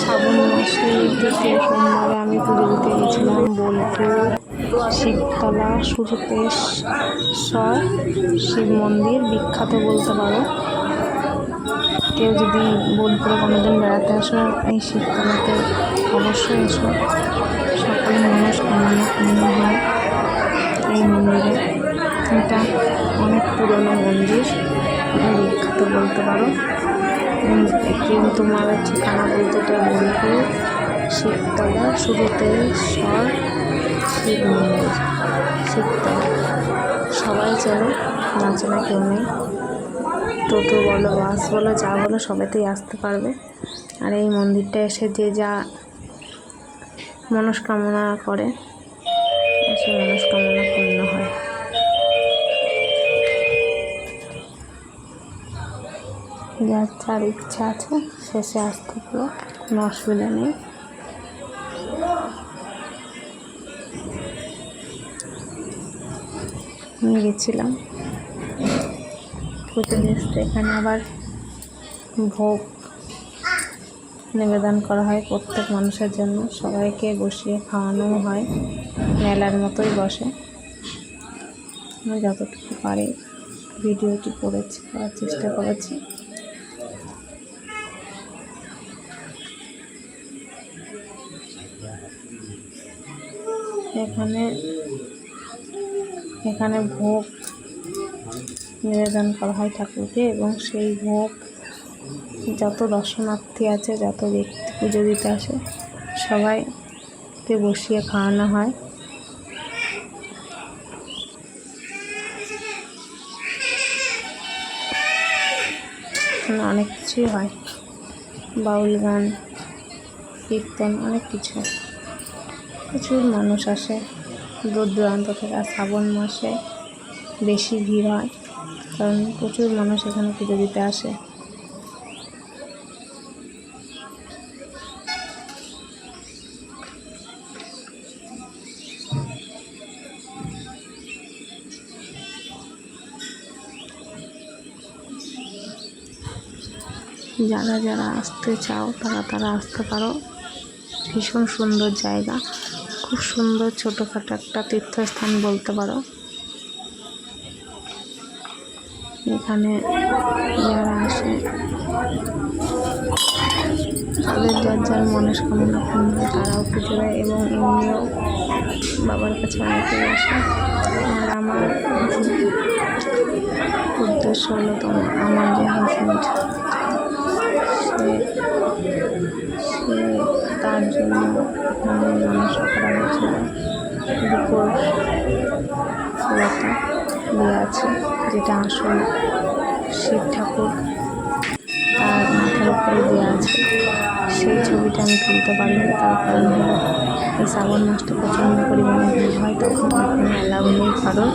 শ্রাবণ দ্বিতীয় সোমবারে আমি পুজো দিতে গেছিলাম বোলপুর শিবতলা সুরতেশ্বর শিব মন্দির, বিখ্যাত বলতে পারো। কেউ যদি বোলপুরে কোনোদিন বেড়াতে আসো, এই শিবতলাতে অবশ্যই এসো। সকল মনস্কামনা পূর্ণ হয় এই মন্দিরে এটা অনেক পুরনো মন্দির বিখ্যাত বলতে পারো। তোমার ঠিকানা বলতে এটা বোলপুর শিবতলা সুরতেশ্বর শিব মন্দির শিবতলা সবাই চেনে না চেনা কেউ নেই। টোটো বলো, বাস বলো, যা বলো সবাইতেই আসতে পারবে। আর এই মন্দিরটা এসে যে যা মনস্কামনা করে, সে মনস্কামনা পূর্ণ হয়। যার যার ইচ্ছা আছে, শেষে আসতে পারো কোনো অসুবিধা নেই। আমি গেছিলাম। দিতে এখানে আবার ভোগ নিবেদন করা হয় প্রত্যেক মানুষের জন্য। সবাইকে বসিয়ে খাওয়ানো হয়, মেলার মতোই বসে। আমি যতটুকু পারি ভিডিওটি করেছি, করার চেষ্টা করেছি। এখানে এখানে ভোগ নিবেদন করা হয় ঠাকুরকে এবং সেই ভোগ যত দর্শনার্থী আছে, যত ব্যক্তি পুজো দিতে আসে, সবাইকে বসিয়ে খাওয়ানো হয়। অনেক কিছুই হয়। বাউল গান কীর্তন, অনেক কিছু প্রচুর মানুষ আসে। দূর দূরান্ত থেকে। আর শ্রাবণ মাসে বেশি ভিড় হয়। কারণ প্রচুর মানুষ এখানে পুজো দিতে আসে। যারা যারা আসতে চাও, তারা তারা আসতে পারো। ভীষণ সুন্দর জায়গা। খুব সুন্দর ছোটোখাটো একটা তীর্থস্থান বলতে পারো। এখানে যারা আসে, তাদের যার যার মনস্কামনা পূর্ণ তারাও পুজো দেয় এবং এমনিও বাবার কাছে অনেকেই আসে। আর আমার উদ্দেশ্য হলো তোমার, আমার যে হাজবেন্ড সে সে তার জন্য মানুষ করা হয়েছিল দুপুর দেওয়া আছে, যেটা আসল শিব ঠাকুর তার মাথার উপরে দেওয়া আছে। সেই ছবিটা আমি তুলতে পারিনি, তার কারণ হলো শ্রাবণ মাসটা প্রচণ্ড পরিমাণে ভিড় হয়, তখন এখানে অ্যালাউ নেই কারণ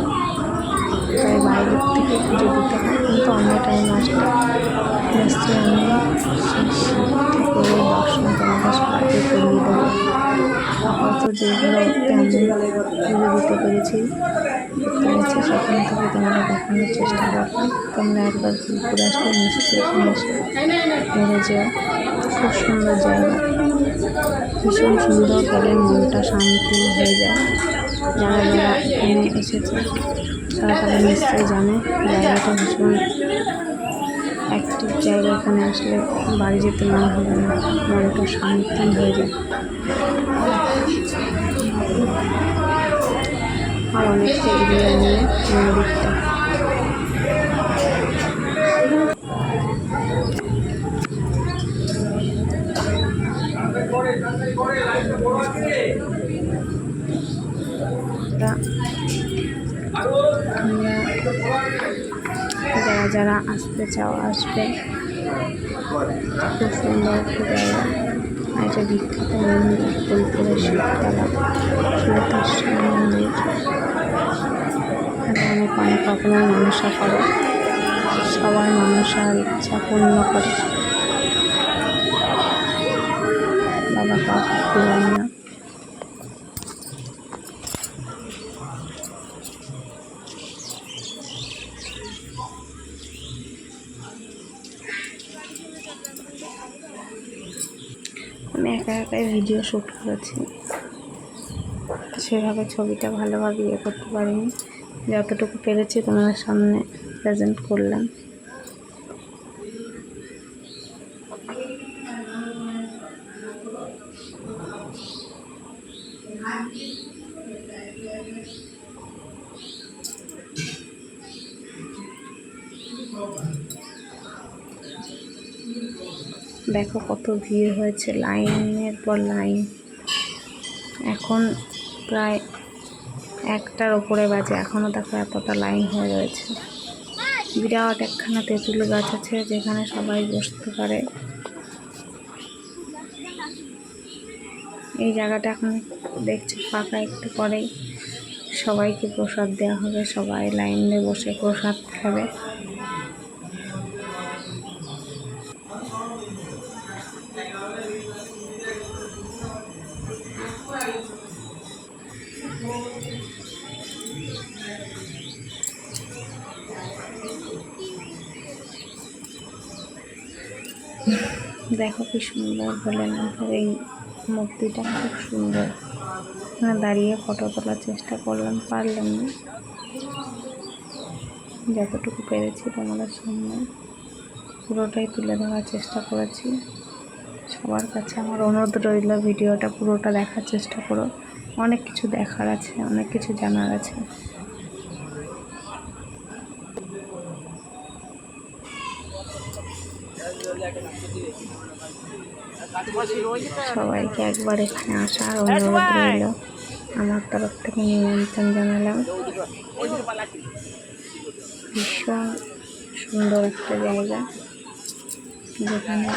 তাই বাইরের থেকে পুজো দিতে হয়, কিন্তু অন্য টাইম আসলে নিশ্চয়ই আমি ঠাকুরের দর্শন তোমাদের সবাইকে করিয়ে দেবো হয়তো যেগুলোতে আমি পুজো দিতে পেরেছি সেখান থেকে তোমাদের দেখানোর চেষ্টা করতাম তোমরা একবার ঘুরে আসলে নিশ্চয়ই এখানে এসে ঘুরে যেও খুব সুন্দর জায়গা ভীষণ সুন্দর করে মনটা শান্তি হয়ে যায় যারা যারা এখানে এসেছে তারা নিশ্চয়ই জানে জায়গাটা ভীষণ অ্যাক্টিভ জায়গা এখানে আসলে বাড়ি যেতে মনে হবে না, মনটা শান্তি হয়ে যায়। আর অনেকটা এরিয়া নিয়ে মন্দিরটা তা তোমরা যারা যারা আসতে চাও, আসবে। খুব সুন্দর একটা জায়গা। আর এটা বিখ্যাত মন্দির বোলপুরের শিবতলা সুরতেশ্বর মন্দির। অনেক অনেক রকমের মানুষা করে। সবার মানুষার ইচ্ছা পূর্ণ করে। বাবা কাউকে না আমি একা একাই ভিডিও শ্যুট করেছি। সেভাবে ছবিটা ভালোভাবে ইয়ে করতে পারিনি। যতটুকু পেরেছি তোমাদের সামনে প্রেজেন্ট করলাম। দেখো কত ভিড় হয়েছে লাইনের পর লাইন। এখন প্রায় একটার ওপরে বাজে। এখনও দেখো এতটা লাইন হয়ে রয়েছে। বিরাট একখানা তেঁতুল গাছ আছে যেখানে সবাই বসতে পারে। এই জায়গাটা এখন দেখছি ফাঁকা একটু পরেই সবাইকে প্রসাদ দেওয়া হবে। সবাই লাইনে বসে প্রসাদ খাবে। দেখো কি সুন্দর ভোলেনাথের এই মূর্তিটা খুব সুন্দর। এখানে দাঁড়িয়ে ফটো তোলার চেষ্টা করলাম, পারলাম না। যতটুকু পেরেছি তোমাদের সামনে, পুরোটাই তুলে ধরার চেষ্টা করেছি। সবার কাছে আমার অনুরোধ রইল, ভিডিওটা পুরোটা দেখার চেষ্টা করো। অনেক কিছু দেখার আছে, অনেক কিছু জানার আছে। সবাইকে একবার এখানে আসার অনুরোধ রইল। আমার তরফ থেকে নিমন্ত্রণ জানালাম। ভীষণ সুন্দর একটা জায়গা, যেখানে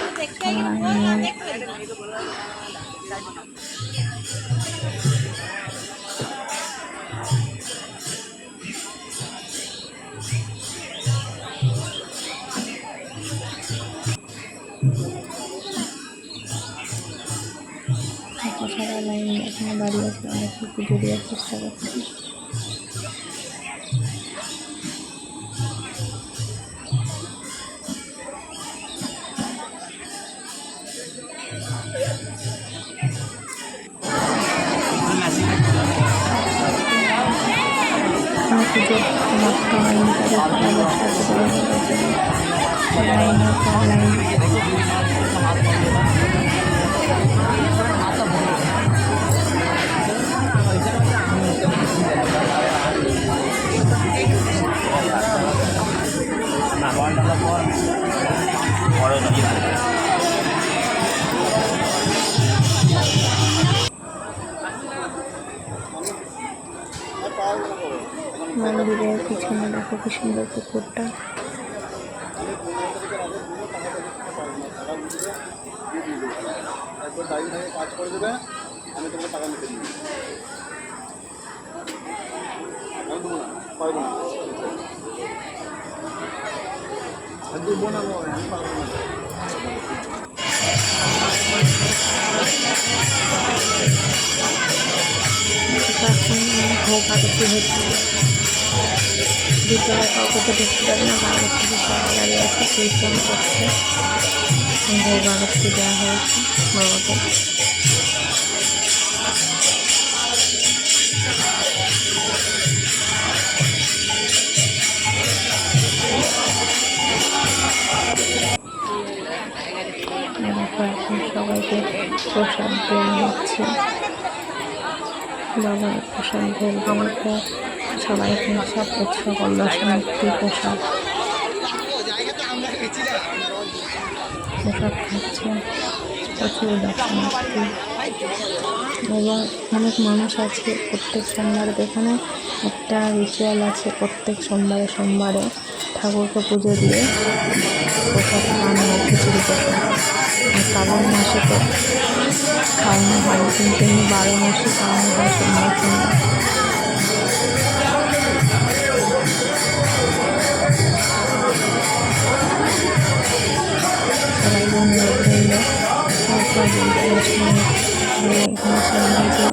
দাঁড়িয়ে আছে অনেকে পুজো দেওয়ার চেষ্টা করছে এখানে পুজোর সমাপ্ত হয়নি পর লাইন মন্দিরের পিছনে দেখো কি সুন্দর পুকুরটা। একবার দাঁড়িয়ে কাজ করে দেবে আমি তোমাকে টাকা নিতে দিই আর দেবো না বাবা, আমি পারব না এখন ভোগ আরতি হচ্ছে ভিতরে কাউকে তো ঢুকতে পারে না বাইরে থেকে সবাই দাঁড়িয়ে আছে কীর্তন করছে ভোগ আরতি দেওয়া হয়েছে বাবাকে এখন সবাইকে প্রসাদ দেওয়া হচ্ছে বাবার প্রসাদ পর সবাইকে সব সকল দর্শনার্থী প্রসাদ। প্রসাদ খাচ্ছে, প্রচুর দর্শনার্থী এবং অনেক মানুষ আছে প্রত্যেক সোমবার। এখানে একটা রিচুয়াল আছে প্রত্যেক সোমবারে সোমবারে ঠাকুরকে পুজো দিয়ে। প্রসাদটা রান্না হয় খিচুড়ি প্রসাদ আর শ্রাবণ মাসে তো খাওয়ানো হয় কিন্তু এমনি বারো মাসে খাওয়ানো হয় সোমবার সোমবার সবাই অনুরোধ রইল তারপর